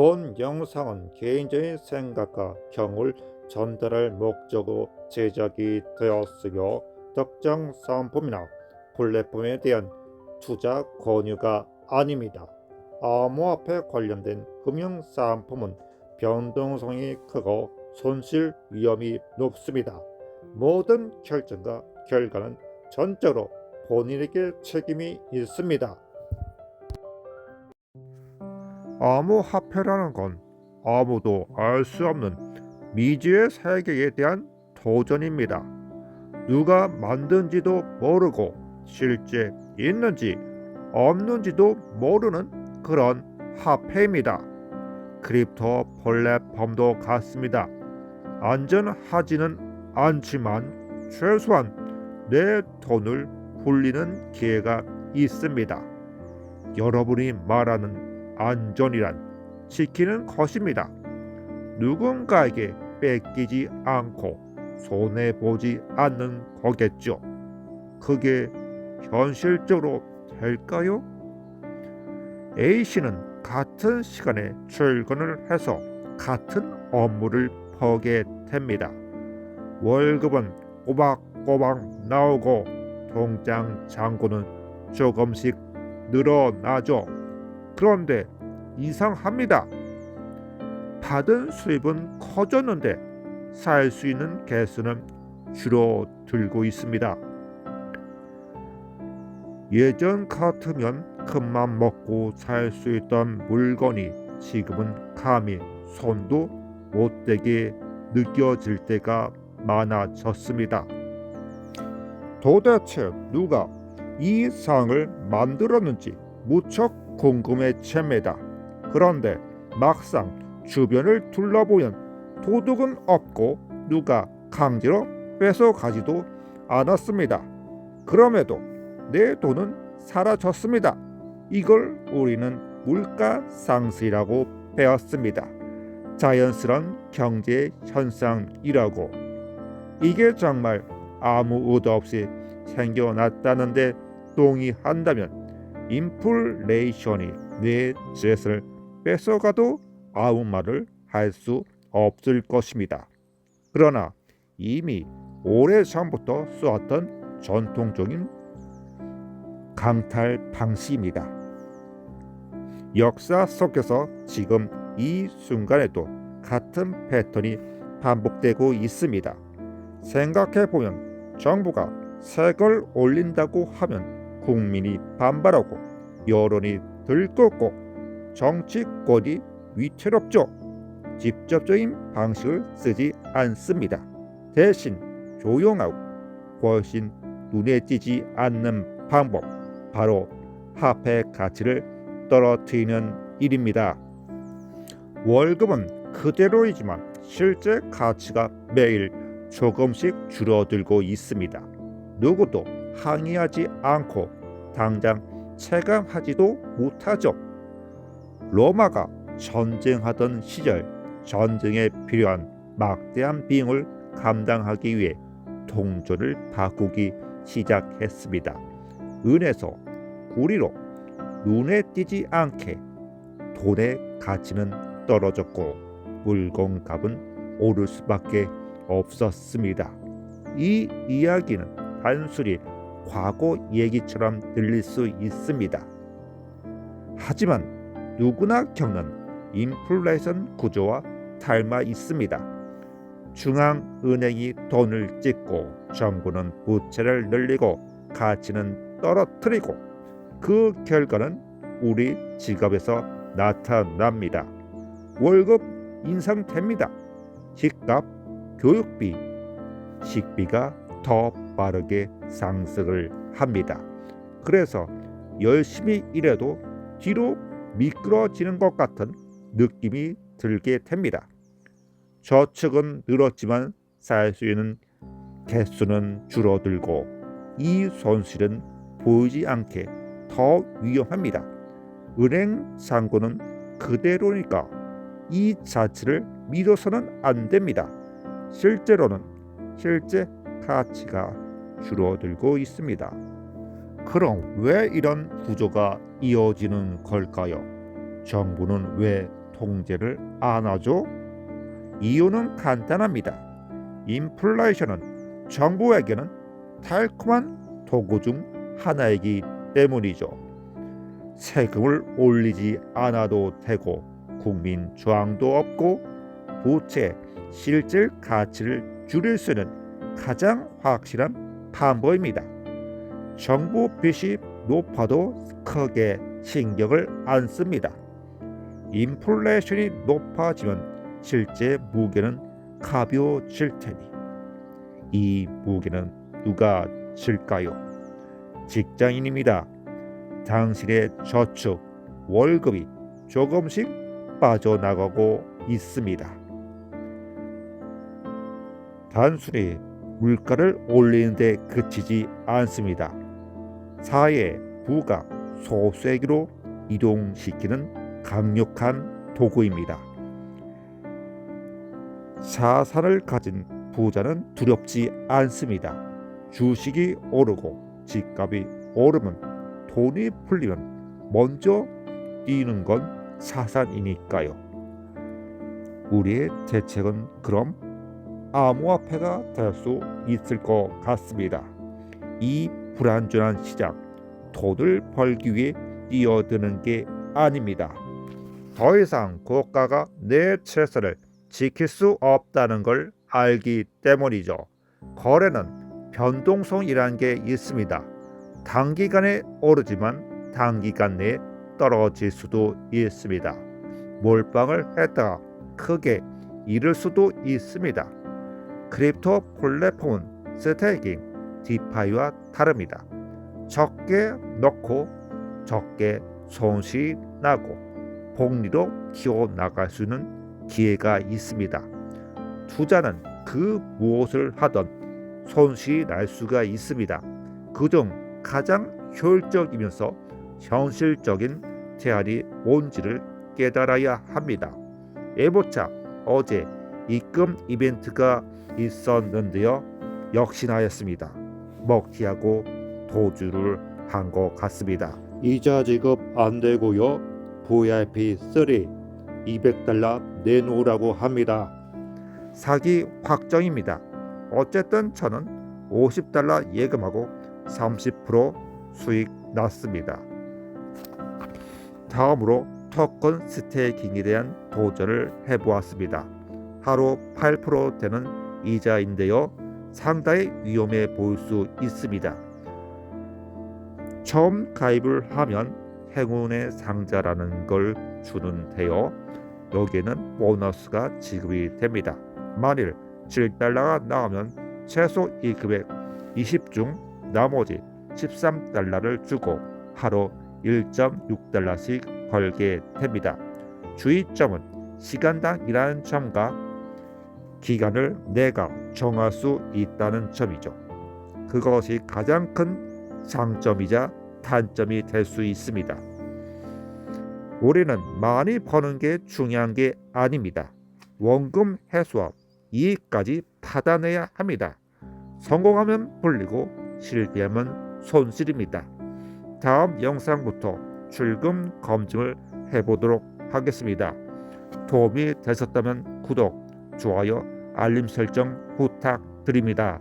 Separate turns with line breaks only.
본 영상은 개인적인 생각과 경을 전달할 목적으로 제작이 되었으며 특정 상품이나 플랫폼에 대한 투자 권유가 아닙니다. 암호화폐 관련된 금융 상품은 변동성이 크고 손실 위험이 높습니다. 모든 결정과 결과는 전적으로 본인에게 책임이 있습니다. 암호화폐라는 건 아무도 알 수 없는 미지의 세계에 대한 도전입니다. 누가 만든지도 모르고 실제 있는지 없는지도 모르는 그런 화폐입니다. 크립토 플랫폼도 같습니다. 안전하지는 않지만 최소한 내 돈을 굴리는 기회가 있습니다. 여러분이 말하는 안전이란 지키는 것입니다. 누군가에게 뺏기지 않고 손해 보지 않는 거겠죠. 그게 현실적으로 될까요? A 씨는 같은 시간에 출근을 해서 같은 업무를 하게 됩니다. 월급은 꼬박꼬박 나오고 통장 잔고는 조금씩 늘어나죠. 그런데 이상합니다. 받은 수입은 커졌는데 살 수 있는 개수는 줄어들고 있습니다. 예전 같으면 큰맘 먹고 살 수 있던 물건이 지금은 감히 손도 못 대게 느껴질 때가 많아졌습니다. 도대체 누가 이 상을 만들었는지 무척 궁금해집니다. 그런데 막상 주변을 둘러보면 도둑은 없고 누가 강제로 뺏어가지도 않았습니다. 그럼에도 내 돈은 사라졌습니다. 이걸 우리는 물가 상승이라고 배웠습니다. 자연스러운 경제 현상이라고. 이게 정말 아무 의도 없이 생겨났다는데 동의한다면 인플레이션이 내 재산을 뺏어가도 아무 말을 할 수 없을 것입니다. 그러나 이미 오래전부터 써왔던 전통적인 강탈 방식입니다. 역사 속에서 지금 이 순간에도 같은 패턴이 반복되고 있습니다. 생각해 보면 정부가 세금을 올린다고 하면 국민이 반발하고 여론이 들끓고 정치권이 위태롭죠. 직접적인 방식을 쓰지 않습니다. 대신 조용하고 훨씬 눈에 띄지 않는 방법 바로 화폐 가치를 떨어뜨리는 일입니다. 월급은 그대로이지만 실제 가치가 매일 조금씩 줄어들고 있습니다. 누구도 항의하지 않고 당장 체감하지도 못하죠. 로마가 전쟁하던 시절 전쟁에 필요한 막대한 비용을 감당하기 위해 동전을 바꾸기 시작했습니다. 은에서 구리로 눈에 띄지 않게 돈의 가치는 떨어졌고 물건 값은 오를 수밖에 없었습니다. 이 이야기는 단순히 과거 얘기처럼 들릴 수 있습니다. 하지만 누구나 겪는 인플레이션 구조와 닮아 있습니다. 중앙은행이 돈을 찍고 정부는 부채를 늘리고 가치는 떨어뜨리고 그 결과는 우리 지갑에서 나타납니다. 월급 인상됩니다. 집값, 교육비, 식비가 더 빠르게 상승을 합니다. 그래서 열심히 일해도 뒤로 미끄러지는 것 같은 느낌이 들게 됩니다. 저축은 늘었지만 살 수 있는 개수는 줄어들고 이 손실은 보이지 않게 더 위험합니다. 은행 잔고는 그대로니까 이 자체를 믿어서는 안 됩니다. 실제로는 실제 가치가 줄어들고 있습니다. 그럼 왜 이런 구조가 이어지는 걸까요? 정부는 왜 통제를 안 하죠? 이유는 간단합니다. 인플레이션은 정부에게는 달콤한 도구 중 하나이기 때문이죠. 세금을 올리지 않아도 되고 국민 저항도 없고 부채 실질 가치를 줄일 수 있는 가장 확실한 방법입니다. 정부 빚이 높아도 크게 신경을 안 씁니다. 인플레이션이 높아지면 실제 무게는 가벼워질 테니 이 무게는 누가 질까요? 직장인입니다. 당신의 저축 월급이 조금씩 빠져나가고 있습니다. 단순히 물가를 올리는데 그치지 않습니다. 사회 부가 소수에게로 이동시키는 강력한 도구입니다. 자산을 가진 부자는 두렵지 않습니다. 주식이 오르고 집값이 오르면 돈이 풀리면 먼저 뛰는 건 자산이니까요. 우리의 대책은 그럼 암호화폐가 될 수 있을 것 같습니다. 이 불안전한 시장, 돈을 벌기 위해 뛰어드는 게 아닙니다. 더 이상 국가가 내 재산을 지킬 수 없다는 걸 알기 때문이죠. 거래는 변동성이란 게 있습니다. 단기간에 오르지만 단기간 내에 떨어질 수도 있습니다. 몰빵을 했다가 크게 잃을 수도 있습니다. 크립토 플랫폼은 스테이킹, 디파이와 다릅니다. 적게 넣고 적게 손실이 나고 복리로 키워 나갈 수 있는 기회가 있습니다. 투자는 그 무엇을 하던 손실이 날 수가 있습니다. 그중 가장 효율적이면서 현실적인 대안이 뭔지를 깨달아야 합니다. 에보차 어제 입금 이벤트가 있었는데요. 역시나였습니다. 먹튀하고 도주를 한 것 같습니다. 이자 지급 안 되고요. VIP 3 200달러 내놓으라고 합니다. 사기 확정입니다. 어쨌든 저는 50달러 예금하고 30% 수익 났습니다. 다음으로 토큰 스테이킹에 대한 도전을 해보았습니다. 하루 8% 되는 이자인데요. 상당히 위험해 보일 수 있습니다. 처음 가입을 하면 행운의 상자라는 걸 주는데요. 여기에는 보너스가 지급이 됩니다. 만일 7달러가 나오면 최소 이 금액 20중 나머지 13달러를 주고 하루 1.6달러씩 벌게 됩니다. 주의점은 시간당 일하는 점과 기간을 내가 정할 수 있다는 점이죠. 그것이 가장 큰 장점이자 단점이 될 수 있습니다. 우리는 많이 버는 게 중요한 게 아닙니다. 원금 회수와 이익까지 받아내야 합니다. 성공하면 불리고 실패하면 손실입니다. 다음 영상부터 출금 검증을 해보도록 하겠습니다. 도움이 되셨다면 좋아요, 알림 설정 부탁드립니다.